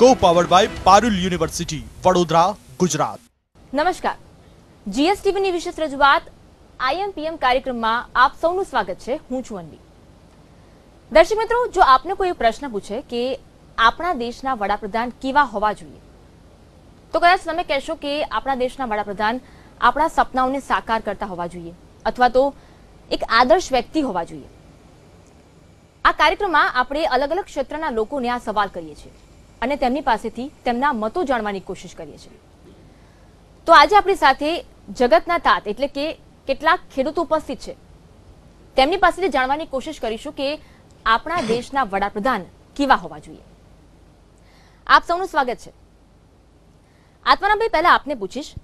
Co powered by Parul university Vadodara Gujarat નમસ્કાર. જીએસટીવીની વિશેષ રજૂઆત આઈએમપીએમ કાર્યક્રમમાં આપ સૌનું સ્વાગત છે. હું છું અન્વી. દર્શક મિત્રો, જો આપને કોઈ પ્રશ્ન પૂછે કે આપણા દેશના વડાપ્રધાન કેવા હોવા જોઈએ, તો કદાચ તમે કહેશો કે આપણા દેશના વડાપ્રધાન આપણા સપનાઓને સાકાર કરતા હોવા જોઈએ, અથવા તો એક આદર્શ વ્યક્તિ હોવા જોઈએ. આ કાર્યક્રમમાં આપણે અલગ અલગ ક્ષેત્રના લોકોને આ સવાલ કરીએ છીએ. અને તેમની પાસેથી તેમના મતો જાણવાની કોશિશ કરીએ છીએ. તો આજે આપણી સાથે જગતના તાત એટલે કે કેટલાક ખેડૂતો ઉપસ્થિત છે. તેમની પાસેથી જાણવાની કોશિશ કરીશું કે આપણા દેશના વડાપ્રધાન કેવા હોવા જોઈએ. આપ સૌનું સ્વાગત છે. આત્મારામભાઈ, પહેલા આપને પૂછીશ,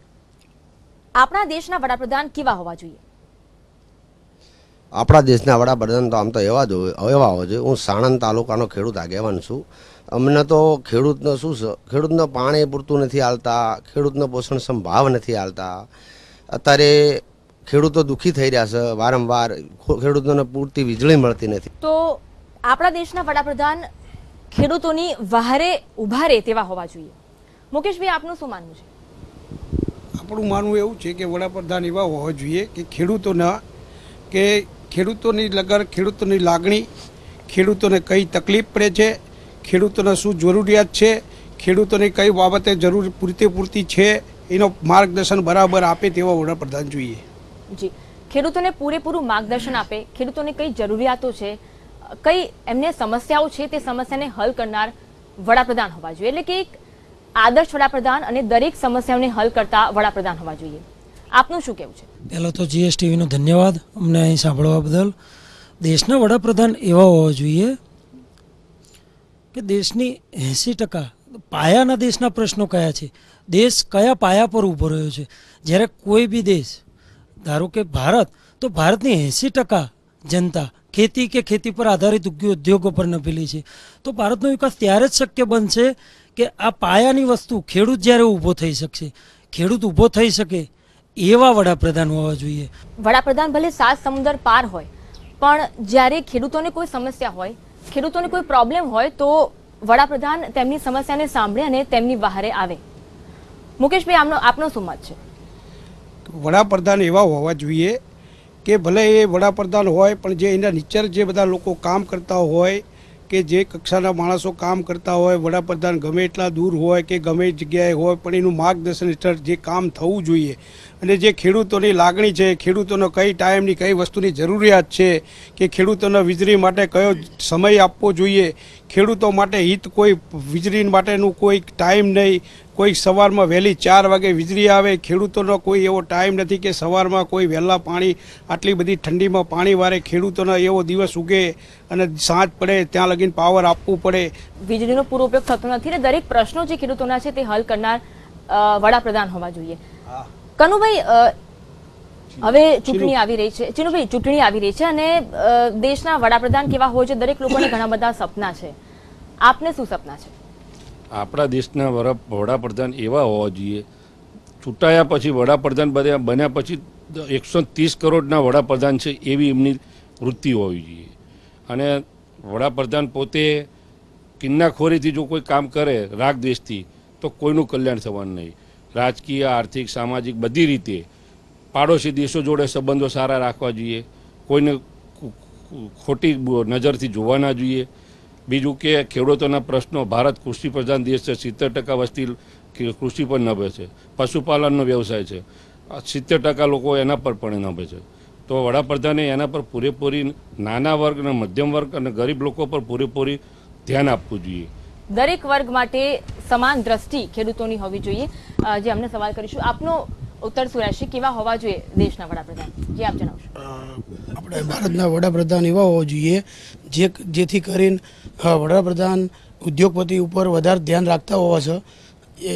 આપણા દેશના વડાપ્રધાન કેવા હોવા જોઈએ? આપણા દેશના વડાપ્રધાન તો આમ તો એવા જ એવા હોય છે. હું સાણંદ તાલુકાનો ખેડૂત આગેવાન છું. અમને તો ખેડૂતનો શું છે ખેડૂતને પાણી પૂરતું નથી હાલતા ખેડૂતનો પોષણક્ષમ ભાવ નથી હાલતા. અત્યારે ખેડૂતો દુઃખી થઈ રહ્યા છે વારંવાર ખેડૂતોને પૂરતી વીજળી મળતી નથી. તો આપણા દેશના વડાપ્રધાન ખેડૂતોની વહારે ઊભા રહે તેવા હોવા જોઈએ. મુકેશભાઈ આપનું શું માનવું છે? આપણું માનવું એવું છે કે વડાપ્રધાન એવા હોવા જોઈએ કે ખેડૂતોના કે ખેડૂતોની લગર ખેડૂતોની લાગણી, ખેડૂતોને કઈ તકલીફ પડે છે, ખેડૂતોને શું જરૂરિયાત છે, ખેડૂતોની કઈ બાબતે જરૂર પૂરતી પૂરતી છે, એનો માર્ગદર્શન બરાબર આપે તેવા વડાપ્રધાન જોઈએ. જી. ખેડૂતોને પૂરેપૂરું માર્ગદર્શન આપે, ખેડૂતોને કઈ જરૂરિયાતો છે, કઈ એમને સમસ્યાઓ છે તે સમસ્યાને હલ કરનાર વડાપ્રધાન હોવા જોઈએ. એટલે કે એક આદર્શ વડાપ્રધાન અને દરેક સમસ્યાઓને હલ કરતા વડાપ્રધાન હોવા જોઈએ. આપનું શું કહેવું છે? પહેલાં તો જીએસટીવીનો ધન્યવાદ અમને અહીં સાંભળવા બદલ. દેશના વડાપ્રધાન એવા હોવા જોઈએ કે દેશની એંસી ટકા પાયાના દેશના પ્રશ્નો કયા છે? દેશ કયા પાયા પર ઊભો રહ્યો છે? જ્યારે કોઈ બી દેશ, ધારો કે ભારત, તો ભારતની એંસી ટકા જનતા ખેતી કે ખેતી પર આધારિત ઉદ્યો- ઉદ્યોગો પર નભેલી છે. તો ભારતનો વિકાસ ત્યારે જ શક્ય બનશે કે આ પાયાની વસ્તુ ખેડૂત જ્યારે ઊભો થઈ શકશે. ખેડૂત ઊભો થઈ શકે એવા વડાપ્રધાન હોવા જોઈએ. વડાપ્રધાન ભલે સાત સમુદ્ર પાર હોય પણ જ્યારે ખેડૂતોને કોઈ સમસ્યા હોય ખેડૂતોને કોઈ પ્રોબ્લેમ હોય તો વડાપ્રધાન તેમની સમસ્યાને સાંભળે અને તેમની વહારે આવે. મુકેશભાઈ આમનો આપનો શું મત છે? વડાપ્રધાન એવા હોવા જોઈએ કે ભલે એ વડાપ્રધાન હોય પણ જે એના નીચર જે બધા લોકો કામ કરતા હોય કે જે કક્ષાના માણસો કામ કરતા હોય, વડાપ્રધાન ગમે એટલા દૂર હોય કે ગમે જગ્યાએ હોય, પણ એનું માર્ગદર્શન હેઠળ જે કામ થવું જોઈએ અને જે ખેડૂતોની લાગણી છે, ખેડૂતોનો કઈ ટાઈમની કઈ વસ્તુની જરૂરિયાત છે, કે ખેડૂતોને વીજળી માટે કયો સમય આપવો જોઈએ ખેડૂતો માટે હિત કોઈ વીજળી માટેનું કોઈ ટાઈમ નહીં. કોઈ સવારમાં વહેલી ચાર વાગે વીજળી આવે ખેડૂતોનો કોઈ એવો ટાઈમ નથી કે સવારમાં કોઈ વહેલા પાણી આટલી બધી ઠંડીમાં પાણી વારે ખેડૂતોનો એવો દિવસ ઉગે અને સાંજ પડે ત્યાં લગીને પાવર આપવું પડે. વીજળીનો પૂરો ઉપયોગ થતો નથી અને દરેક પ્રશ્નો જે ખેડૂતોના છે તે હલ કરનાર વડાપ્રધાન હોવા જોઈએ. કનુભાઈ હવે ચૂંટણી આવી રહી છે. ચીનુભાઈ ચૂંટણી આવી રહી છે અને દેશના વડાપ્રધાન કેવા હોય છે? દરેક લોકોને ઘણા બધા સપના છે. આપને શું સપના છે? આપણા દેશના વડાપ્રધાન એવા હોવા જોઈએ. ચૂંટાયા પછી વડાપ્રધાન બન્યા બન્યા પછી એકસો ત્રીસ કરોડના વડાપ્રધાન છે એવી એમની વૃત્તિ હોવી જોઈએ. અને વડાપ્રધાન પોતે કિન્નાખોરીથી જો કોઈ કામ કરે રાગ દેશથી તો કોઈનું કલ્યાણ થવાનું નહીં. રાજકીય, આર્થિક, સામાજિક બધી રીતે પાડોશી દેશો જોડે સંબંધો સારા રાખવા જોઈએ. કોઈને ખોટી નજરથી જોવા ના જોઈએ. બીજું કે ખેડૂતોના પ્રશ્નો, ભારત કૃષિ પ્રધાન દેશ છે, સિત્તેર ટકા વસ્તી કૃષિ પર નભે છે. પશુપાલનનો વ્યવસાય છે. સિત્તેર ટકા લોકો એના પર પણ નભે છે. તો વડાપ્રધાને એના પર પૂરેપૂરી નાના વર્ગ અને મધ્યમ વર્ગ અને ગરીબ લોકો પર પૂરેપૂરી ધ્યાન આપવું જોઈએ. દરેક વર્ગ માટે સમાન દ્રષ્ટિ ખેડૂતોની હોવી જોઈએ. જે અમને સવાલ કરીશું. આપનો ઉત્તર સુરાશી કેવા હોવા જોઈએ દેશના વડાપ્રધાન? જે આપ જણાવશો. આપણે ભારતના વડાપ્રધાન એવા હોવા જોઈએ જે જેથી કરીને વડાપ્રધાન ઉદ્યોગપતિ ઉપર વધારે ધ્યાન રાખતા હોવા છે. એ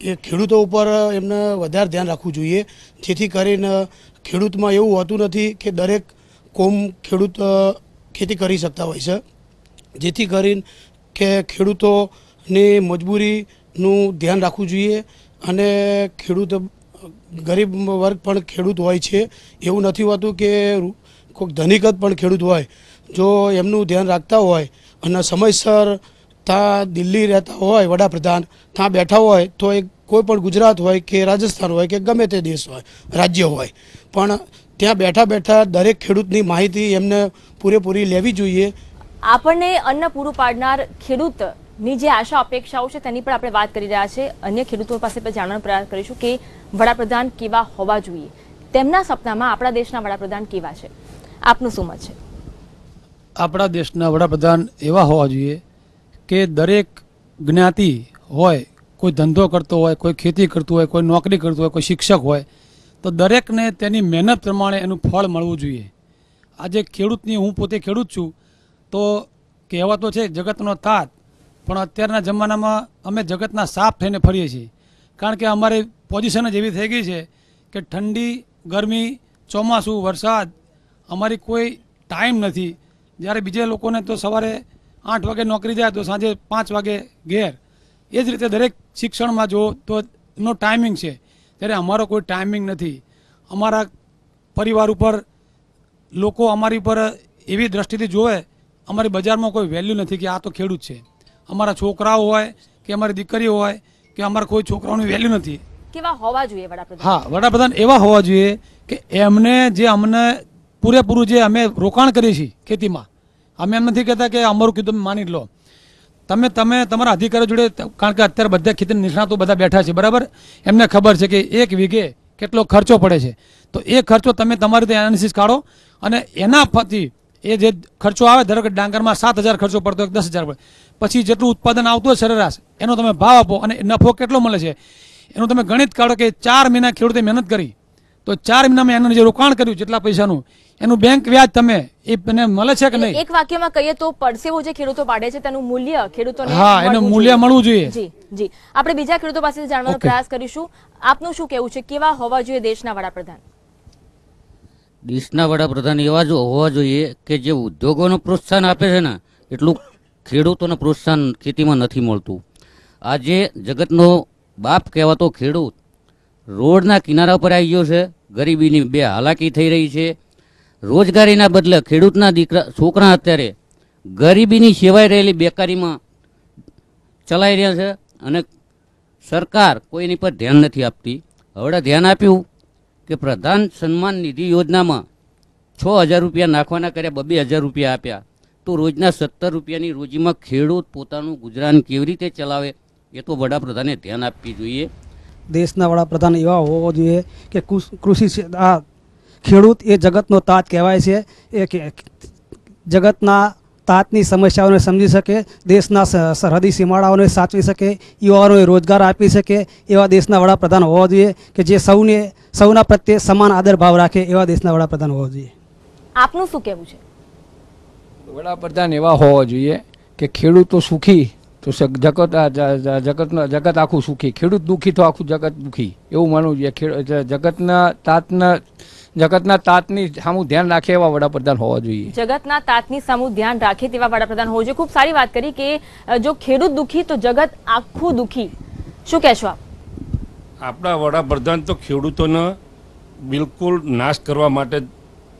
એ ખેડૂતો ઉપર એમને વધારે ધ્યાન રાખવું જોઈએ, જેથી કરીને ખેડૂતમાં એવું હોતું નથી કે દરેક કોમ ખેડૂત ખેતી કરી શકતા હોય છે. જેથી કરીને કે ખેડૂતોની મજબૂરીનું ધ્યાન રાખવું જોઈએ અને ખેડૂત ગરીબ વર્ગ પણ ખેડૂત હોય છે. એવું નથી હોતું કે કોઈક ધનિક પણ ખેડૂત હોય. જો એમનું ધ્યાન રાખતા હોય અને સમયસર ત્યાં દિલ્હી રહેતા હોય વડાપ્રધાન, ત્યાં બેઠા હોય તો એ કોઈ પણ ગુજરાત હોય કે રાજસ્થાન હોય કે ગમે તે દેશ હોય, રાજ્ય હોય. પણ ત્યાં બેઠા બેઠા દરેક ખેડૂતની માહિતી એમને પૂરેપૂરી લેવી જોઈએ. આપણને અન્ન પૂરું પાડનાર ખેડૂતની જે આશા, અપેક્ષાઓ છે તેની પણ આપણે વાત કરી રહ્યા છે. અન્ય ખેડૂતો પાસે પણ જાણવાનો પ્રયાસ કરીશું કે વડાપ્રધાન કેવા હોવા જોઈએ. તેમના સપનામાં આપણા દેશના વડાપ્રધાન કેવા છે? આપનું શું મત છે? આપણા દેશના વડાપ્રધાન એવા હોવા જોઈએ કે દરેક જ્ઞાતિ હોય, કોઈ ધંધો કરતો હોય, કોઈ ખેતી કરતું હોય, કોઈ નોકરી કરતું હોય, કોઈ શિક્ષક હોય, તો દરેકને તેની મહેનત પ્રમાણે એનું ફળ મળવું જોઈએ. આજે ખેડૂતની હું પોતે ખેડૂત છું, તો કહેવાતો છે, જગતનો તાત પણ અત્યારના જમાનામાં અમે જગતના સાફ થઈને ફરીએ છીએ. કારણ કે અમારી પોઝિશન જ એવી થઈ ગઈ છે કે ઠંડી, ગરમી, ચોમાસું, વરસાદ અમારી કોઈ ટાઈમ નથી. જ્યારે બીજા લોકોને તો સવારે આઠ વાગે નોકરી જાય તો સાંજે પાંચ વાગે ઘેર. એ જ રીતે દરેક શિક્ષણમાં જો તો એનો ટાઈમિંગ છે. ત્યારે અમારો કોઈ ટાઈમિંગ નથી. અમારા પરિવાર ઉપર, લોકો અમારી ઉપર એવી દ્રષ્ટિથી જોવે, અમારી બજારમાં કોઈ વેલ્યુ નથી કે આ તો ખેડૂત છે. અમારા છોકરાઓ હોય કે અમારી દીકરીઓ હોય કે અમારા કોઈ છોકરાઓની વેલ્યુ નથી. કેવા હોવા જોઈએ વડાપ્રધાન? હા વડાપ્રધાન એવા હોવા જોઈએ કે એમને જે અમને પૂરેપૂરું જે અમે રોકાણ કરીએ છીએ ખેતીમાં અમે એમ નથી કહેતા કે અમારું કીધું માની લો. તમે તમે તમારા અધિકારીઓ જોડે કારણ કે અત્યારે બધા ખેતી નિષ્ણાતો બધા બેઠા છે બરાબર? એમને ખબર છે કે એક વીઘે કેટલો ખર્ચો પડે છે. તો એ ખર્ચો તમે તમારી રીતે એનાલિસિસ કાઢો અને એના પછી એ જે ખર્ચો આવે ધારો કે ડાંગરમાં સાત હજાર ખર્ચો પડતો દસ હજાર પડે પછી જેટલું ઉત્પાદન આવતું હોય સરેરાશ એનો તમે ભાવ આપો અને નફો કેટલો મળે છે? એનું તમે ગણિત કાઢો કે ચાર મહિના ખેડૂતે મહેનત કરી તો ચાર મહિનામાં એનું જે રોકાણ કર્યું જેટલા પૈસાનું એનું બેંક વ્યાજ તમે એ એને મળે છે કે નહીં? એક વાક્યમાં કહીએ તો પરસેવો જે ખેડૂતો પાડે છે તેનું મૂલ્ય ખેડૂતોને હા, એનું મળવું મૂલ્ય જોઈએ. મળવું જોઈએ. જી જી. આપણે બીજા ખેડૂતો પાસેથી જાણવાનો પ્રયાસ કરીશું. આપનું શું કહેવું છે? કેવા હોવા જોઈએ દેશના વડાપ્રધાન? દેશના વડાપ્રધાન એવા જ હોવા જોઈએ કે જે ઉદ્યોગોને પ્રોત્સાહન આપે છે ને એટલું ખેડૂતોને પ્રોત્સાહન ખેતીમાં નથી મળતું. આજે જગતનો બાપ કહેવાતો ખેડૂત રોડના કિનારા પર આવી ગયો છે. ગરીબીની બે હાલાકી થઈ રહી છે. રોજગારીના બદલે ખેડૂતના દીકરા, છોકરા અત્યારે ગરીબીની સેવાઈ રહેલી બેકારીમાં ચલાઈ રહ્યા છે અને સરકાર કોઈની પર ધ્યાન નથી આપતી. હવે ધ્યાન આપ્યું કે પ્રધાન સન્માન નિધિ યોજનામાં છ હજાર રૂપિયા નાખવાના કર્યા, બબે હજાર રૂપિયા આપ્યા. તો રોજના સત્તર રૂપિયાની રોજીમાં ખેડૂત પોતાનું ગુજરાન કેવી રીતે ચલાવે એ તો વડાપ્રધાને ધ્યાન આપવી જોઈએ. દેશના વડાપ્રધાન એવા હોવો જોઈએ કે કૃષ- આ ખેડૂત એ જગતનો તાત કહેવાય છે એ જગતના તાતની સમસ્યાઓને સમજી શકે દેશના સરહદી સીમાડાઓને સાચવી શકે યુવાઓને રોજગાર આપી શકે એવા દેશના વડાપ્રધાન હોવા જોઈએ કે જે સૌને સૌના પ્રત્યે સમાન આદર ભાવ રાખે એવા દેશના વડાપ્રધાન હોવા જોઈએ. આપનું શું કહેવું છે? વડાપ્રધાન એવા હોવા જોઈએ કે ખેડૂતો સુખી તો જગત જગતનો જગત આખું સુખી ખેડૂત દુઃખી તો આખું જગત દુઃખી એવું માનવું જોઈએ. ખેડ- જગતના તાતના જગતના તાતની સામું ધ્યાન રાખે એવા વડાપ્રધાન હોવા જોઈએ. જગતના તાતની સામું ધ્યાન રાખે તેવા વડાપ્રધાન હોવું જોઈએ. ખૂબ સારી વાત કરી કે જો ખેડૂત દુઃખી તો જગત આખું દુઃખી. શું કહેશો આપ? આપણા વડાપ્રધાન તો ખેડૂતોને બિલકુલ નાશ કરવા માટે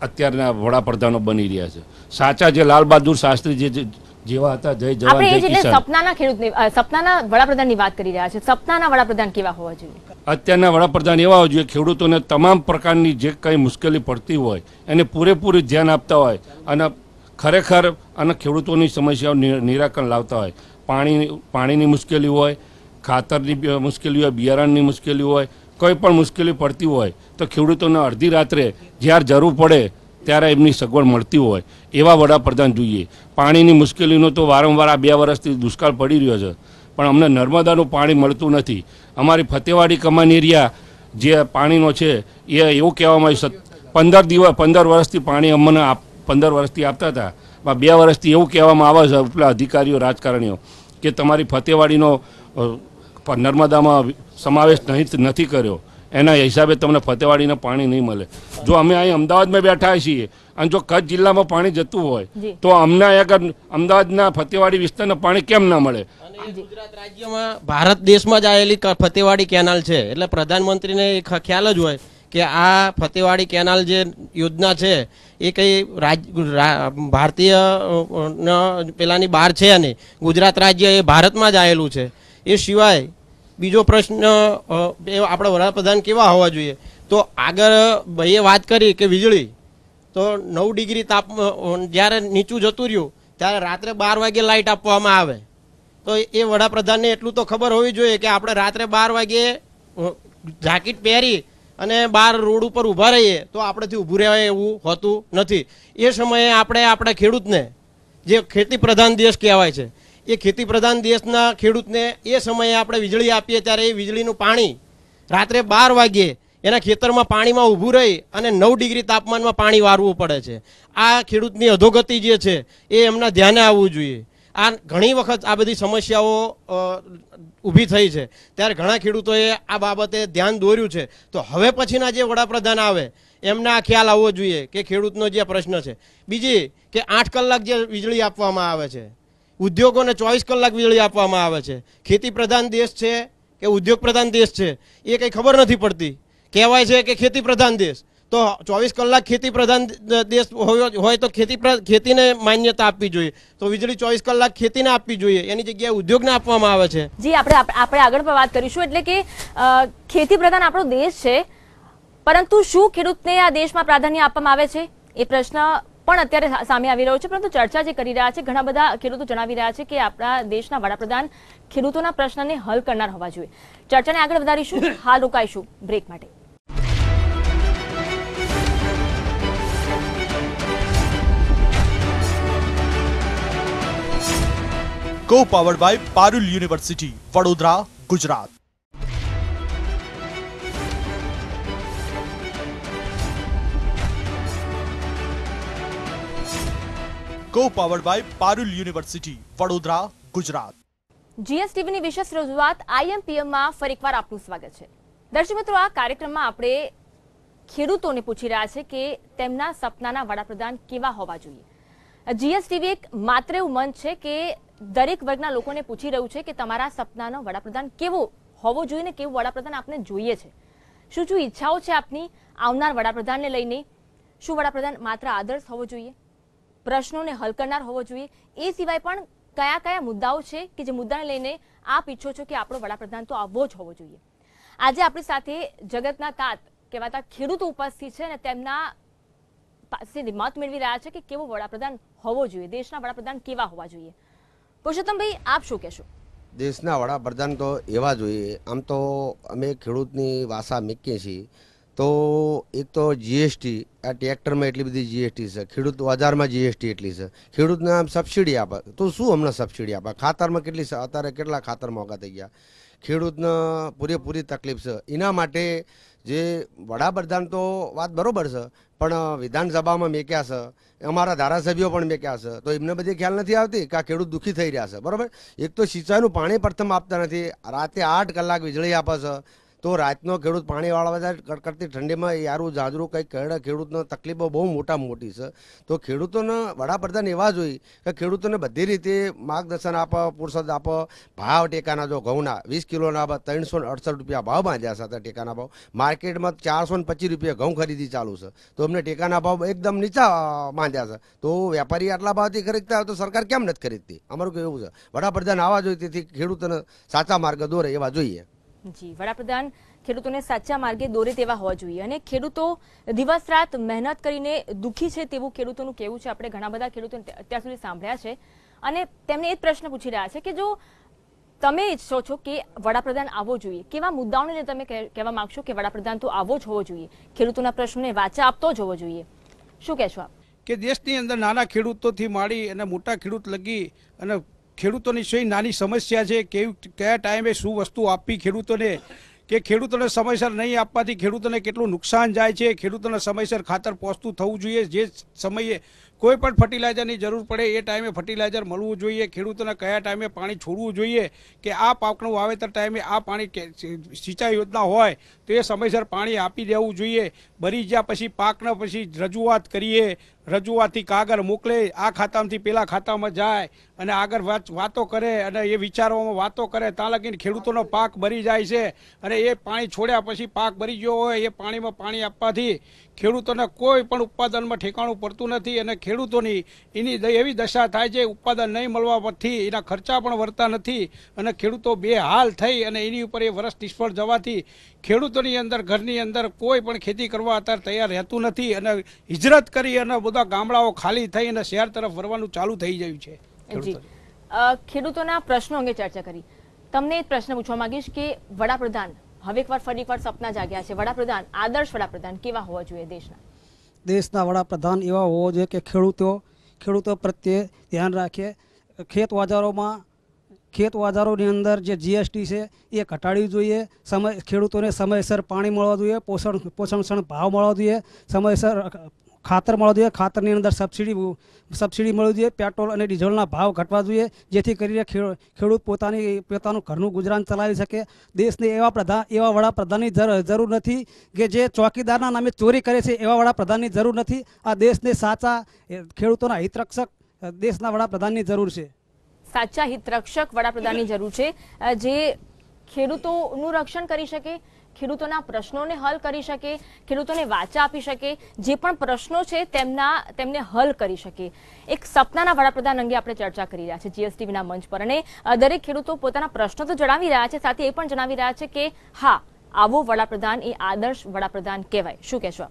અત્યારના વડાપ્રધાનો બની રહ્યા છે. સાચા જે લાલ બહાદુર શાસ્ત્રી જે જેવા હતા જય જવાન સપના જય કિસાન. સપનાના ખેડૂતની સપનાના વડાપ્રધાનની વાત કરી રહ્યા છે. સપનાના વડાપ્રધાન કેવા હોવા જોઈએ? અત્યારના વડાપ્રધાન એવા હોવા જોઈએ ખેડૂતોને તમામ પ્રકારની જે કંઈ મુશ્કેલી પડતી હોય એને પૂરેપૂરી ધ્યાન આપતા હોય અને ખરેખર અને ખેડૂતોની સમસ્યાઓ નિરાકરણ લાવતા હોય. પાણી પાણીની મુશ્કેલી હોય ખાતરની મુશ્કેલી હોય બિયારણની મુશ્કેલી હોય કોઈ પણ મુશ્કેલી પડતી હોય તો ખેડૂતોને અડધી રાત્રે જ્યારે જરૂર પડે ત્યારે એમની સગવડ મળતી હોય. એવા વડાપ્રધાન જોઈએ. પાણીની મુશ્કેલીનો તો વારંવાર આ બે વર્ષથી દુષ્કાળ પડી રહ્યો છે. પણ અમને નર્મદાનું પાણી મળતું નથી. અમારી ફતેવાડી કમાન એરિયા જે પાણીનો છે, એ એવું કહેવામાં આવ્યું પંદર દિવસ, પંદર વર્ષથી પાણી અમને આપ, પંદર વર્ષથી આપતા હતા. પણ બે વર્ષથી એવું કહેવામાં આવે છે ઉપલા અધિકારીઓ, રાજકારણીઓ, કે તમારી ફતેવાડીનો નર્મદામાં સમાવેશ નહીં નથી કર્યો. એના હિસાબે તમને ફતેવાડીને પાણી નહીં મળે. જો અમે અહીં અમદાવાદમાં બેઠા છીએ અને જો કચ્છ જિલ્લામાં પાણી જતું હોય તો અમને આગળ અમદાવાદના ફતેવાડી વિસ્તારને પાણી કેમ ના મળે? ગુજરાત રાજ્યમાં ભારત દેશમાં જ આવેલી ફતેવાડી કેનાલ છે. એટલે પ્રધાનમંત્રીને એ ખ્યાલ જ હોય કે આ ફતેવાડી કેનાલ જે યોજના છે એ કંઈ રાજ ભારતીય પેલાની બહાર છે નહીં ગુજરાત રાજ્ય એ ભારતમાં જ આવેલું છે. એ સિવાય બીજો પ્રશ્ન આપણા વડાપ્રધાન કેવા હોવા જોઈએ? તો આગળ ભાઈએ વાત કરી કે વીજળી, તો નવ ડિગ્રી તાપ જ્યારે નીચું જતું રહ્યું, ત્યારે રાત્રે બાર વાગે લાઇટ આપવામાં આવે. તો એ વડાપ્રધાનને એટલું તો ખબર હોવી જોઈએ કે આપણે રાત્રે બાર વાગે જાકીટ પહેરી અને બાર રોડ ઉપર ઊભા રહીએ, તો આપણેથી ઊભું રહેવાય એવું હોતું નથી. એ સમયે આપણે આપણા ખેડૂતને, જે ખેતી પ્રધાન દેશ કહેવાય છે એ ખેતી પ્રધાન દેશના ખેડૂતને એ સમયે આપણે વીજળી આપીએ ત્યારે એ વીજળીનું પાણી રાત્રે બાર વાગ્યે એના ખેતરમાં પાણીમાં ઊભું રહી અને નવ ડિગ્રી તાપમાનમાં પાણી વારવું પડે છે. આ ખેડૂતની અધોગતિ જે છે એ એમના ધ્યાને આવવું જોઈએ. આ ઘણી વખત આ બધી સમસ્યાઓ ઊભી થઈ છે. ત્યારે ઘણા ખેડૂતોએ આ બાબતે ધ્યાન દોર્યું છે. તો હવે પછીના જે વડાપ્રધાન આવે, એમને આ ખ્યાલ આવવો જોઈએ કે ખેડૂતનો જે પ્રશ્ન છે. બીજી કે આઠ કલાક જે વીજળી આપવામાં આવે છે. ઉદ્યોગોને ચોવીસ કલાક વીજળી આપવામાં આવે છે. ખેતી પ્રધાન દેશ છે કે ઉદ્યોગ પ્રધાન દેશ છે? એ કંઈ ખબર નથી પડતી. કહેવાય છે કે ખેતી પ્રધાન દેશ. તો ચોવીસ કલાક ખેતી પ્રધાન દેશ હોય તો ખેતી ખેતીને માન્યતા આપવી જોઈએ. તો વીજળી ચોવીસ કલાક ખેતીને આપવી જોઈએ. એની જગ્યાએ ઉદ્યોગને આપવામાં આવે છે. જી, આપણે આપણે આગળ પણ વાત કરીશું. એટલે કે ખેતી પ્રધાન આપણો દેશ છે. પરંતુ શું ખેડૂતને આ દેશમાં પ્રાધાન્ય આપવામાં આવે છે? એ પ્રશ્ન પણ અત્યારે સામે આવી રહ્યો છે પરંતુ ચર્ચા જે કરી રહ્યા છે ઘણા બધા ખેડૂતો જણાવી રહ્યા છે કે આપણા દેશના વડાપ્રધાન ખેડૂતોના પ્રશ્નને હલ કરનાર હોવા જોઈએ. ચર્ચાને આગળ વધારીશું હાલ રોકાઈશું બ્રેક માટે. Co powered by Parul university Vadodara Gujarat co powered by Parul university Vadodara Gujarat જીએસટીવીની વિશેષ રજૂઆત આઈએમપીએમમાં ફરી એકવાર આપનું સ્વાગત છે. દર્શક મિત્રો, આ કાર્યક્રમમાં આપણે ખેડૂતોને પૂછી રહ્યા છે કે તેમના સપનાના વડાપ્રધાન કેવા હોવા જોઈએ. જીએસટીવી એક માત્ર એવું મંચ છે કે દરેક વર્ગના લોકોને પૂછી રહ્યું છે કે તમારા સપનાનો વડાપ્રધાન કેવો હોવો જોઈએ ને કેવું વડાપ્રધાન આપને જોઈએ છે. શું શું ઈચ્છાઓ છે આપની આવનાર વડાપ્રધાનને લઈને? શું વડાપ્રધાન માત્ર આદર્શ હોવો જોઈએ? પ્રશ્નોને હલ કરનાર હોવો જોઈએ. એ સિવાય પણ કયા કયા મુદ્દાઓ છે કે જે મુદ્દાને લઈને આપ ઈચ્છો છો કે આપણો વડાપ્રધાન તો આવવો જ હોવો જોઈએ. આજે આપણી સાથે જગતના તાત કહેવાતા ખેડૂતો ઉપસ્થિત છે અને તેમના પાસેથી મત મેળવી રહ્યા છે કે કેવો વડાપ્રધાન હોવો જોઈએ, દેશના વડાપ્રધાન કેવા હોવા જોઈએ. પુરુષોત્તમભાઈ, આપ શું કહેશો? દેશના વડાપ્રધાન તો એવા જોઈએ. આમ તો અમે ખેડૂતની વાસા મીકીએ છીએ. તો એક તો જીએસટી આ ટ્રેક્ટરમાં એટલી બધી જીએસટી છે. ખેડૂત બજારમાં જીએસટી એટલી છે. ખેડૂતને આમ સબસિડી આપે. તો શું હમણાં સબસિડી આપે? ખાતરમાં કેટલી અત્યારે કેટલા ખાતર મોંઘા થઈ ગયા? ખેડૂતને પૂરેપૂરી તકલીફ છે. એના માટે જે વડાપ્રધાન તો વાત બરોબર છે, પણ વિધાનસભામાં મેક્યા છે. અમારા ધારાસભ્યો પણ મેક્યા છે. તો એમને બધી ખ્યાલ નથી આવતી કે આ ખેડૂત દુઃખી થઈ રહ્યા છે. બરાબર? એક તો સિંચાઈનું પાણી પ્રથમ આપતા નથી. રાતે આઠ કલાક વીજળી આપે છે. તો રાતનો ખેડૂત પાણી વાળવા કડકડતી ઠંડીમાં યારું જાજરું કંઈક કરડે ખેડૂતનો તકલીફો બહુ મોટા મોટી છે. તો ખેડૂતોને વડાપ્રધાન એવા જોઈએ કે ખેડૂતોને બધી રીતે માર્ગદર્શન આપે, પુરસદ આપો. ભાવ ટેકાના જો ઘઉંના વીસ કિલોના ત્રણસો અડસઠ રૂપિયા ભાવ બાંધ્યા હતા ટેકાના ભાવ. માર્કેટમાં ચારસો ને પચીસ રૂપિયા ઘઉં ખરીદી ચાલુ છે. તો અમને ટેકાના ભાવ એકદમ નીચા બાંધ્યા છે. તો વેપારી આટલા ભાવથી ખરીદતા હોય તો સરકાર કેમ નથી ખરીદતી? અમારું કેવું છે. વડાપ્રધાન આવા જોઈએ તેથી ખેડૂતોને સાચા માર્ગ દોરે એવા જોઈએ. જી, વડાપ્રધાન ખેડૂતોને સાચા માર્ગે દોરે તેવા હોવા જોઈએ અને ખેડૂતો દિવસ રાત મહેનત કરીને દુઃખી છે તેવું ખેડૂતોનું કહેવું છે. આપણે ઘણા બધા ખેડૂતો અત્યાર સુધી સાંભળ્યા છે. અને તેમને એ પ્રશ્ન પૂછી રહ્યા છે કે જો તમે ઈચ્છો છો કે વડાપ્રધાન આવવો જોઈએ, કેવા મુદ્દાઓને તમે કહેવા માંગશો કે વડાપ્રધાન તો આવવો જ હોવો જોઈએ? ખેડૂતોના પ્રશ્નોને વાચા આપતો જ હોવો જોઈએ. શું કહેશો આપ? કે દેશની અંદર નાના ખેડૂતોથી માંડી અને મોટા ખેડૂત લગી અને ખેડૂતોની શું નાની સમસ્યા છે? કેવી કયા ટાઈમે શું વસ્તુ આપવી ખેડૂતોને? કે ખેડૂતોને સમયસર નહીં આપવાથી ખેડૂતોને કેટલું નુકસાન જાય છે? ખેડૂતોને સમયસર ખાતર પહોંચતું થવું જોઈએ. જે સમયે કોઈ પણ ફર્ટિલાઇઝરની જરૂર પડે એ ટાઈમે ફર્ટિલાઇઝર મળવું જોઈએ, ખેડૂતોને કયા ટાઈમે પાણી છોડવું જોઈએ કે આ પાકનું વાવેતર ટાઈમે આ પાણી સિંચાઈ યોજના હોય તો એ સમયસર પાણી આપી દેવું જોઈએ. બરી ગયા પછી પાકને પછી રજૂઆત કરીએ, રજૂઆતથી કાગળ મોકલે, આ ખાતામાંથી પેલા ખાતામાં જાય અને આગળ વાતો કરે અને એ વિચારોમાં વાતો કરે, ત્યાં લગીને ખેડૂતોનો પાક ભરી જાય છે અને એ પાણી છોડ્યા પછી પાક ભરી ગયો હોય એ પાણીમાં પાણી આપવાથી ખેડૂતોને કોઈ પણ ઉત્પાદનમાં ઠેકાણું પડતું નથી અને ખેડૂતોની એની એવી દશા થાય છે ઉત્પાદન નહીં મળવા પરથી એના ખર્ચા પણ વળતા નથી અને ખેડૂતો બે હાલ થઈ અને એની ઉપર એ વરસ નિષ્ફળ જવાથી ખેડૂતોની અંદર ઘરની અંદર કોઈ પણ ખેતી કરવા અત્યારે તૈયાર રહેતું નથી અને હિજરત કરી અને બધા ગામડાઓ ખાલી થઈ અને શહેર તરફ વરવાનું ચાલુ થઈ ગયું છે ખેડૂતોના પ્રશ્નો અંગે ચર્ચા કરી. તમને એક પ્રશ્ન પૂછવા માંગીશ કે વડાપ્રધાન હવે એકવાર ફરી એકવાર સપના જાગ્યા છે. વડાપ્રધાન, આદર્શ વડાપ્રધાન કેવા હોવા જોઈએ દેશના? દેશના વડાપ્રધાન એવા હોવો જોઈએ કે ખેડૂતો ખેડૂતો પ્રત્યે ધ્યાન રાખે. ખેત બજારોમાં ખેત બજારોની અંદર જે જીએસટી છે, એ ઘટાડવી જોઈએ. સમય, ખેડૂતોને સમયસર પાણી મળવા જોઈએ, પોષણ પોષણક્ષણ ભાવ મળવા જોઈએ. સમયસર ખાતર મળવું જોઈએ, ખાતરની અંદર સબસિડી સબસિડી મળવી જોઈએ પેટ્રોલ અને ડીઝલના ભાવ ઘટવા જોઈએ, જેથી કરીને ખેડૂ- ખેડૂત પોતાની, પોતાનું ઘરનું ગુજરાન ચલાવી શકે. દેશને એવા પ્રધાન એવા વડાપ્રધાનની જરૂર નથી કે જે ચોકીદારના નામે ચોરી કરે છે, એવા વડાપ્રધાનની જરૂર નથી. આ દેશને સાચા ખેડૂતોના હિતરક્ષક દેશના વડાપ્રધાનની જરૂર છે. સાચા હિતરક્ષક વડાપ્રધાનની જરૂર છે જે ખેડૂતોનું રક્ષણ કરી શકે ખેડૂતોના પ્રશ્નોને હલ કરી શકે, ખેડૂતોને વાચા આપી શકે, જે પણ પ્રશ્નો છે તેમના, તેમને હલ કરી શકે. એક સપનાના વડાપ્રધાન અંગે આપણે ચર્ચા કરી રહ્યા છે જીએસટીવીના મંચ પર અને દરેક ખેડૂતો પોતાના પ્રશ્નો તો જણાવી રહ્યા છે, સાથે એ પણ જણાવી રહ્યા છે કે, હા, આવો વડાપ્રધાન એ આદર્શ વડાપ્રધાન કહેવાય. શું કહેશો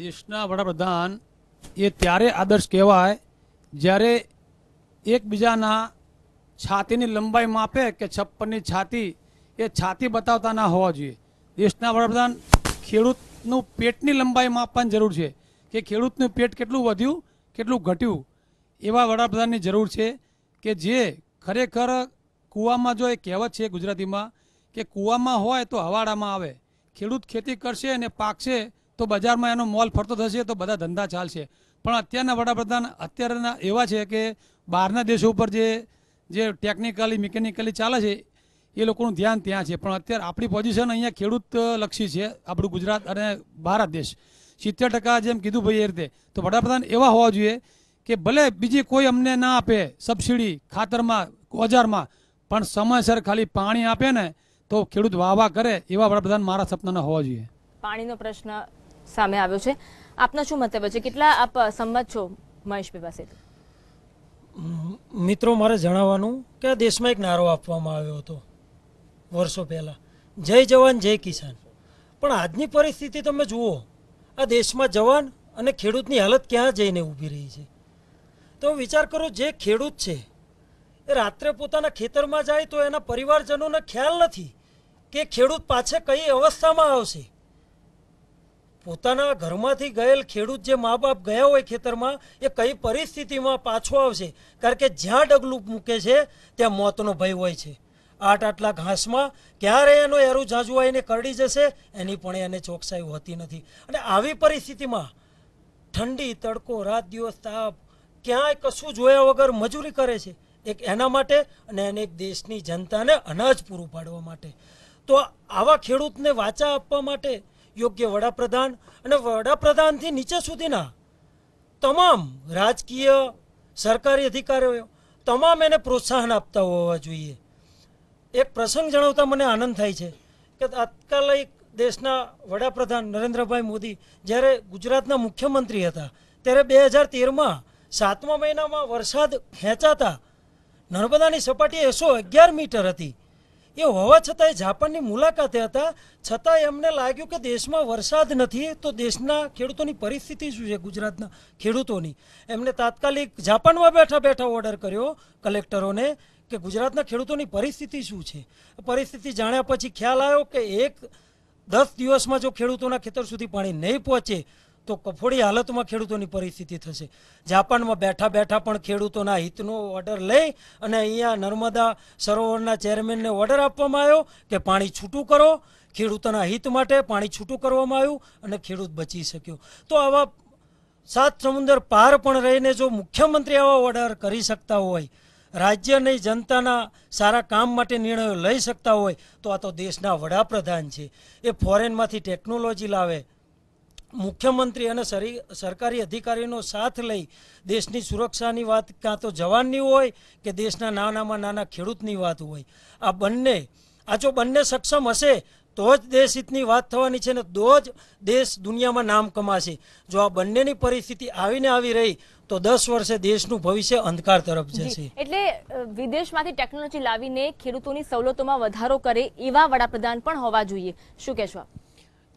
દેશના વડાપ્રધાન એ ત્યારે આદર્શ કહેવાય જ્યારે એકબીજાના છાતીની લંબાઈ માપે કે છપ્પનની છાતી એ છાતી બતાવતા ના હોવા જોઈએ. દેશના વડાપ્રધાન ખેડૂતનું પેટની લંબાઈ માપવાની જરૂર છે કે ખેડૂતનું પેટ કેટલું વધ્યું, કેટલું ઘટ્યું, એવા વડાપ્રધાનની જરૂર છે કે જે ખરેખર કૂવામાં જો એ કહેવત છે ગુજરાતીમાં કે કૂવામાં હોય તો હવાડામાં આવે, ખેડૂત ખેતી કરશે અને પાકશે તો બજારમાં એનો મોલ ફરતો થશે તો બધા ધંધા ચાલશે. પણ અત્યારના વડાપ્રધાન અત્યારના એવા છે કે બહારના દેશો ઉપર જે જે ટેકનિકલી મિકેનિકલી ચાલે છે એ લોકોનું ધ્યાન ત્યાં છે. પણ અત્યારે આપણી પોઝિશન અહીંયા ખેડૂત લક્ષી છે. આપણું ગુજરાત અને ભારત દેશ. સિત્તેર ટકા જેમ કીધું ભાઈ એ રીતે. તો વડાપ્રધાન એવા હોવા જોઈએ કે ભલે બીજી કોઈ અમને ના આપે સબસિડી ખાતરમાં ઓજારમાં પણ સમયસર ખાલી પાણી આપે ને તો ખેડૂત વાહ વાહ કરે એવા વડાપ્રધાન મારા સપનાના હોવા જોઈએ. પાણીનો પ્રશ્ન સામે આવ્યો છે. આપનો શું મંતવ્ય છે? કેટલા આપ સંમત છો મહેશભાઈ પાસે મિત્રો મારે જણાવવાનું કે દેશમાં એક નારો આપવામાં આવ્યો હતો. વર્ષો પહેલાં. જય જવાન, જય કિસાન. પણ આજની પરિસ્થિતિ તમે જુઓ, આ દેશમાં જવાન અને ખેડૂતની હાલત ક્યાં જઈને ઊભી રહી છે? તો વિચાર કરો, જે ખેડૂત છે, એ રાત્રે પોતાના ખેતરમાં જાય તો એના પરિવારજનોને ખ્યાલ નથી કે ખેડૂત પાછે કઈ અવસ્થામાં આવશે. પોતાના ઘરમાંથી ગયેલ ખેડૂત જે મા બાપ ગયા હોય ખેતરમાં, એ કઈ પરિસ્થિતિમાં પાછો આવશે? કારણ કે જ્યાં ડગલું મૂકે છે, ત્યાં મોતનો ભય હોય છે. આટ આટલા ઘાસમાં ક્યારે એનો એરું ઝાંઝુઆઈને કરડી જશે, એની પણ એને ચોકસાઈ હોતી નથી. અને આવી પરિસ્થિતિમાં ઠંડી, તડકો, રાત દિવસ, તાપ, ક્યાંય કશું જોયા વગર મજૂરી કરે છે. એક એના માટે અને એને એક દેશની જનતાને અનાજ પૂરું પાડવા માટે. તો આવા ખેડૂતને વાચા આપવા માટે યોગ્ય વડાપ્રધાન અને વડાપ્રધાનથી નીચે સુધીના તમામ રાજકીય સરકારી અધિકારીઓ, તમામ એને પ્રોત્સાહન આપતા હોવા જોઈએ. એક પ્રસંગ જણાવતા મને આનંદ થાય છે કે તાત્કાલિક દેશના વડાપ્રધાન નરેન્દ્રભાઈ મોદી જ્યારે ગુજરાતના મુખ્યમંત્રી હતા, ત્યારે બે હજાર તેરમાં સાતમા મહિનામાં વરસાદ ખેંચાતા નર્મદાની સપાટી એકસો અગિયાર મીટર હતી. એ હોવા છતાંય જાપાનની મુલાકાતે હતા છતાં એમને લાગ્યું કે દેશમાં વરસાદ નથી, તો દેશના ખેડૂતોની પરિસ્થિતિ શું છે ગુજરાતના ખેડૂતોની? એમને તાત્કાલિક જાપાનમાં બેઠા બેઠા ઓર્ડર કર્યો કલેક્ટરોને કે ગુજરાતના ખેડૂતોની પરિસ્થિતિ શું છે? પરિસ્થિતિ જાણ્યા પછી ખ્યાલ આવ્યો કે એક દસ દિવસમાં જો ખેડૂતોના ખેતર સુધી પાણી નહીં પહોંચે, તો કફોડી હાલતમાં ખેડૂતોની પરિસ્થિતિ થશે. જાપાનમાં બેઠા બેઠા પણ ખેડૂતોના હિતનો ઓર્ડર લઈ અને અહીંયા નર્મદા સરોવરના ચેરમેનને ઓર્ડર આપવામાં આવ્યો કે પાણી છૂટું કરો. ખેડૂતોના હિત માટે પાણી છૂટું કરવામાં આવ્યું અને ખેડૂત બચી શક્યો. તો આવા સાત સમુદ્ર પાર પણ રહીને જો મુખ્યમંત્રી આવા ઓર્ડર કરી શકતા હોય રાજ્યની જનતાના સારા કામ માટે નિર્ણયો લઈ શકતા હોય તો આ તો દેશના વડાપ્રધાન છે. એ ફોરેનમાંથી ટેકનોલોજી લાવે. મુખ્યમંત્રી અને સરી- સરકારી અધિકારીનો સાથ લઈ દેશની સુરક્ષાની વાત કાં તો જવાનની હોય કે દેશના નાનામાં નાના ખેડૂતની વાત હોય. આ બંને, આ જો બંને સક્ષમ હશે તો જ દેશ હિતની વાત થવાની છે ને તો જ દેશ દુનિયામાં નામ કમાશે. જો આ બંનેની પરિસ્થિતિ આવીને આવી રહી તો દસ વર્ષે દેશનું ભવિષ્ય અંધકાર તરફ જશે. એટલે વિદેશમાંથી ટેકનોલોજી લાવીને ખેડૂતોની સવલતોમાં વધારો કરે એવા વડાપ્રધાન પણ હોવા જોઈએ. શું કહેશો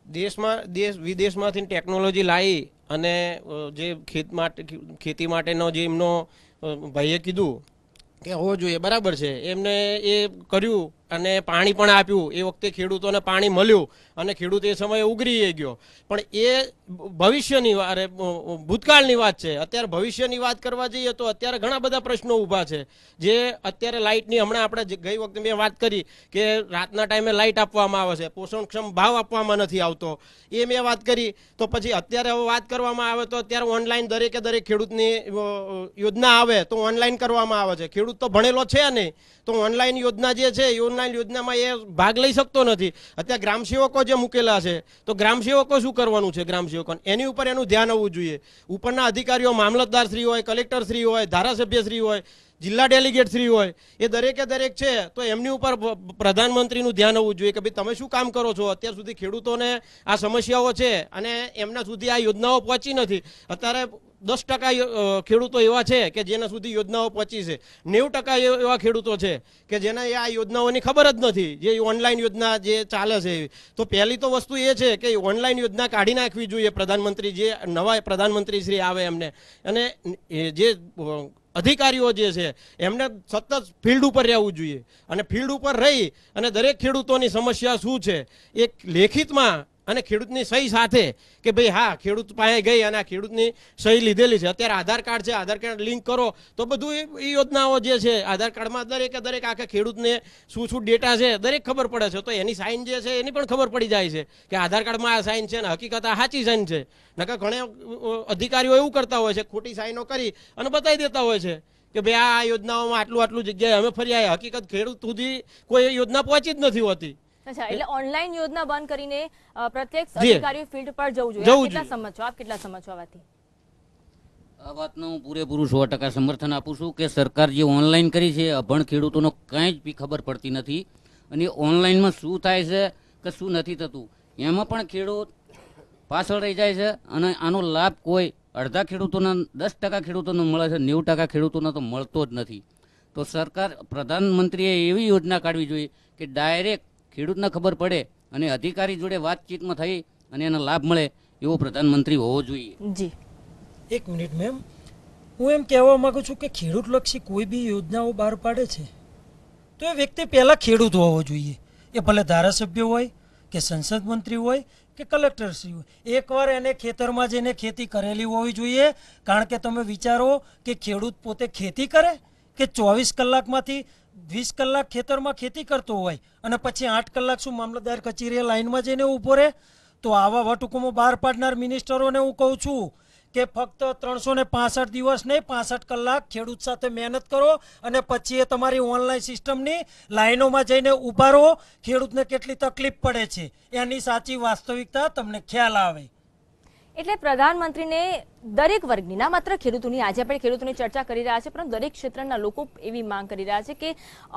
દેશમાં દેશ વિદેશમાંથી ટેકનોલોજી લાવી અને જે ખેત માટે ખેતી માટેનો જે એમનો ભાઈએ કીધું કે હોવો જોઈએ બરાબર છે. એમને એ કર્યું અને પાણી પણ આપ્યું. એ વખતે ખેડૂતોને પાણી મળ્યું અને ખેડૂત એ સમયે ઉગરી ગયો. પણ એ ભવિષ્યની અરે ભૂતકાળની વાત છે. અત્યારે ભવિષ્યની વાત કરવા જઈએ તો અત્યારે ઘણા બધા પ્રશ્નો ઊભા છે. જે અત્યારે લાઇટની હમણાં આપણે ગઈ વખતે મેં વાત કરી કે રાતના ટાઈમે લાઇટ આપવામાં આવે છે. પોષણક્ષમ ભાવ આપવામાં નથી આવતો. એ મેં વાત કરી. તો પછી અત્યારે હવે વાત કરવામાં આવે તો અત્યારે ઓનલાઈન દરેકે દરેક ખેડૂતની યોજના આવે તો ઓનલાઈન કરવામાં આવે છે. ખેડૂત તો ભણેલો છે નહીં. તો ઓનલાઈન યોજના જે છે ઓનલાઈન યોજનામાં એ ભાગ લઈ શકતો નથી. અત્યારે ગ્રામસેવકો જે મૂકેલા છે, તો ગ્રામસેવકો શું કરવાનું છે ગ્રામસેવકો એની ઉપર એનું ધ્યાન આવવું જોઈએ. ઉપરના અધિકારીઓ, મામલતદાર શ્રી હોય, કલેક્ટર શ્રી હોય, ધારાસભ્ય શ્રી હોય, જિલ્લા ડેલિગેટ શ્રી હોય, એ દરેકે દરેક છે, તો એમની ઉપર પ્રધાનમંત્રીનું ધ્યાન હોવું જોઈએ કે ભાઈ તમે શું કામ કરો છો? અત્યાર સુધી ખેડૂતોને આ સમસ્યાઓ છે અને એમના સુધી આ યોજનાઓ પહોંચી નથી. અત્યારે દસ ટકા ખેડૂતો એવા છે કે જેના સુધી યોજનાઓ પહોંચી છે. નેવું ટકા એ- એવા ખેડૂતો છે કે જેને આ યોજનાઓની ખબર જ નથી. જે ઓનલાઈન યોજના જે ચાલે છે. તો પહેલી તો વસ્તુ એ છે કે ઓનલાઈન યોજના કાઢી નાખવી જોઈએ પ્રધાનમંત્રી, જે નવા પ્રધાનમંત્રી શ્રી આવે એમને. અને એ જે અધિકારીઓ જે છે એમને સતત ફિલ્ડ ઉપર રહેવું જોઈએ. અને ફિલ્ડ ઉપર રહી અને દરેક ખેડૂતોની સમસ્યા શું છે? એ લેખિતમાં અને ખેડૂતની સહી સાથે કે ભાઈ હા, ખેડૂત પાસે ગઈ અને આ ખેડૂતની સહી લીધેલી છે. અત્યારે આધાર કાર્ડ છે, આધાર કાર્ડ લિંક કરો. તો બધું એ- યોજનાઓ જે છે, આધાર કાર્ડમાં દરેકે દરેક આખા ખેડૂતને શું શું ડેટા છે, દરેક ખબર પડે છે. તો એની સાઇન જે છે, એની પણ ખબર પડી જાય છે કે આધાર કાર્ડમાં આ સાઇન છે અને હકીકત આ સાચી સાઇન છે. નકર ઘણા અધિકારીઓ એવું કરતા હોય છે, ખોટી સાઇનો કરી અને બતાવી દેતા હોય છે કે ભાઈ આ યોજનાઓમાં આટલું આટલું જગ્યાએ અમે ફરી આવ્યા હકીકત ખેડૂત સુધી કોઈ યોજના પહોંચી જ નથી હોતી. અચ્છા એટલે ઓનલાઈન યોજના બંધ કરીને પ્રત્યક્ષ જી. અધિકારીઓ ફિલ્ડ પર જવું જોઈએ. કેટલા સંમત છો આપ? કેટલા સંમત છો આ વાતથી? આ વાતનું હું પૂરેપૂરું સો ટકા સમર્થન આપું છું કે સરકાર જે ઓનલાઈન કરી છે અભણ ખેડૂતોનો કાંઈ જ બી ખબર પડતી નથી. અને ઓનલાઈનમાં શું થાય છે કે શું નથી થતું? એમાં પણ ખેડૂત પાછળ રહી જાય છે અને આનો લાભ કોઈ અડધા ખેડૂતોના દસ ટકા ખેડૂતોને મળે છે નેવું ટકા ખેડૂતોને તો મળતો જ નથી. તો સરકાર પ્રધાનમંત્રીએ એવી યોજના કાઢવી જોઈએ કે ડાયરેક્ટ ખેડૂતને ખબર પડે અને અધિકારી જોડે વાતચીતમાં થઈ અને એનો લાભ મળે એવો પ્રધાનમંત્રી હોવો જોઈએ. જી. એક મિનિટ મેમ. હું એમ કહેવા માંગુ છું કે ખેડૂતલક્ષી કોઈ બી યોજનાઓ બહાર પાડે છે તો એ વ્યક્તિ પહેલાં ખેડૂત હોવો જોઈએ. એ ભલે ધારાસભ્ય હોય કે સંસદ મંત્રી હોય કે કલેક્ટરશ્રી હોય. એકવાર એને ખેતરમાં જઈને ખેતી કરેલી હોવી જોઈએ. કારણ કે તમે વિચારો કે ખેડૂત પોતે ખેતી કરે કે ચોવીસ કલાકમાંથી વીસ કલાક ખેતરમાં ખેતી કરતો હોય અને પછી આઠ કલાક શું મામલતદાર કચેરીએ લાઇનમાં જઈને ઊભો રહે? તો આવા વટહુકમો બહાર પાડનાર મિનિસ્ટરોને હું કહું છું કે ફક્ત ત્રણસો ને પાસઠ દિવસ નહીં, પાસઠ કલાક ખેડૂત સાથે મહેનત કરો અને પછી એ તમારી ઓનલાઈન સિસ્ટમની લાઈનોમાં જઈને ઊભા રહો. ખેડૂતને કેટલી તકલીફ પડે છે? એની સાચી વાસ્તવિકતા તમને ખ્યાલ આવે. એટલે પ્રધાનમંત્રીને દરેક વર્ગની, ના માત્ર ખેડૂતોની, આજે આપણે ખેડૂતોની ચર્ચા કરી રહ્યા છે પરંતુ દરેક ક્ષેત્રના લોકો એવી માંગ કરી રહ્યા છે કે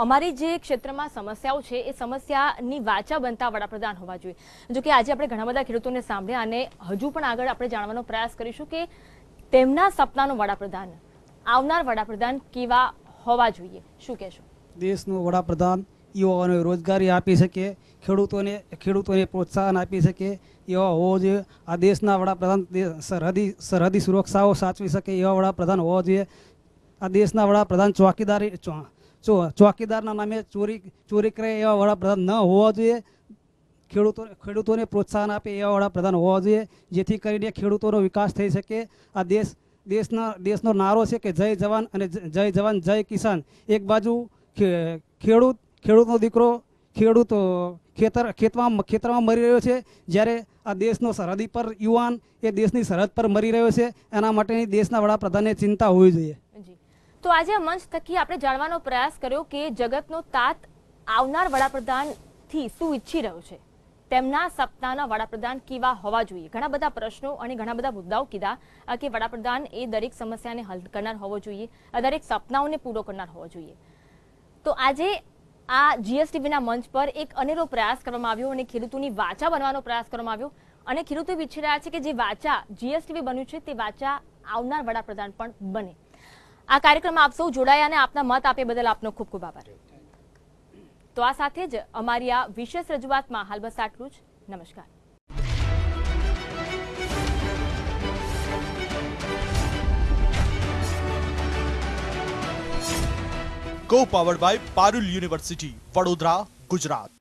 અમારી જે ક્ષેત્રમાં સમસ્યાઓ છે, એ સમસ્યાની વાચા બનતા વડાપ્રધાન હોવા જોઈએ. જો કે આજે આપણે ઘણા બધા ખેડૂતોને સાંભળ્યા અને હજુ પણ આગળ આપણે જાણવાનો પ્રયાસ કરીશું કે તેમના સપનાનો વડાપ્રધાન, આવનાર વડાપ્રધાન કેવા હોવા જોઈએ. શું કહેશો? દેશનો વડાપ્રધાન યુવાઓને રોજગારી આપી શકે, ખેડૂતોને ખેડૂતોને પ્રોત્સાહન આપી શકે, એવા હોવો જોઈએ. આ દેશના વડાપ્રધાન સરહદી સરહદી સુરક્ષાઓ સાચવી શકે એવા વડાપ્રધાન હોવા જોઈએ. આ દેશના વડાપ્રધાન ચોકીદારી ચોકીદારના નામે ચોરી ચોરી કરે એવા વડાપ્રધાન ન હોવા જોઈએ. ખેડૂતો, ખેડૂતોને પ્રોત્સાહન આપે એવા વડાપ્રધાન હોવા જોઈએ, જેથી કરીને ખેડૂતોનો વિકાસ થઈ શકે. આ દેશ, દેશના, દેશનો નારો છે કે જય જવાન અને જય જવાન, જય કિસાન. એક બાજુ ખેડૂત ખેડૂતનો દીકરો ખેડૂત ખેતર, ખેતમાં, ખેતરમાં મરી રહ્યો છે, જ્યારે આ દેશનો સરહદી પર યુવાન એ દેશની સરહદ પર મરી રહ્યો છે, એના માટેની દેશના વડાપ્રધાને ચિંતા હોવી જોઈએ. તો આજે મંચ થકી આપણે જાણવાનો પ્રયાસ કર્યો કે જગતનો તાત આવનાર વડાપ્રધાનથી શું ઈચ્છી રહ્યો છે? તેમના સપનાના વડાપ્રધાન કેવા હોવા જોઈએ? ઘણા બધા પ્રશ્નો અને ઘણા બધા મુદ્દાઓ કીધા કે વડાપ્રધાન એ દરેક સમસ્યાને હલ કરનાર હોવો જોઈએ દરેક સપનાઓને પૂરો કરનાર હોવો જોઈએ. તો આજે આ જીએસટીવીના મંચ પર એક અનેરો પ્રયાસ કરવામાં આવ્યો અને ખેડૂતોની વાચા બનવાનો પ્રયાસ કરવામાં આવ્યો. અને ખેડૂતો વિચારી રહ્યા છે કે જે વાચા જીએસટીવી બન્યું છે તે વાચા આવનાર વડાપ્રધાન પણ બને. આ કાર્યક્રમમાં આપ સૌ જોડાયા અને આપના મત આપે બદલ આપનો ખૂબ ખૂબ આભાર. તો આ સાથે જ અમારી આ વિશેષ રજૂઆતમાં હાલ બસ આટલું જ. નમસ્કાર. Co powered by Parul university Vadodara Gujarat